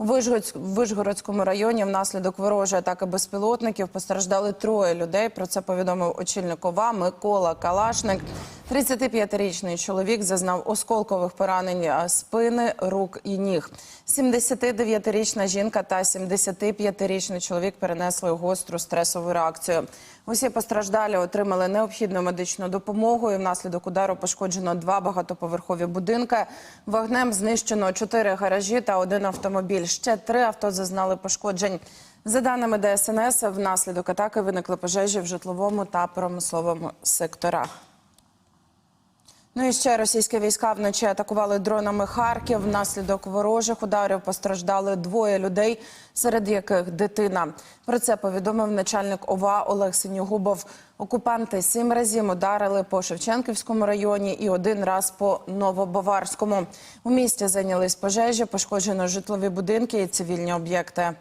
У Вишгородськ- районі внаслідок ворожої атаки безпілотників постраждали троє людей. Про це повідомив очільник ОВА Микола Калашник. 35-річний чоловік зазнав осколкових поранень спини, рук і ніг. 79-річна жінка та 75-річний чоловік перенесли гостру стресову реакцію. Усі постраждалі отримали необхідну медичну допомогу. І внаслідок удару пошкоджено два багатоповерхові будинки. Вогнем знищено чотири гаражі та один автомобіль. Ще три авто зазнали пошкоджень. За даними ДСНС, внаслідок атаки виникли пожежі в житловому та промисловому секторах. Ну і ще російські війська вночі атакували дронами Харків. Внаслідок ворожих ударів постраждали двоє людей, серед яких дитина. Про це повідомив начальник ОВА Олег Синьогубов. Окупанти сім разів ударили по Шевченківському районі і один раз по Новобаварському. У місті зайнялись пожежі, пошкоджено житлові будинки і цивільні об'єкти.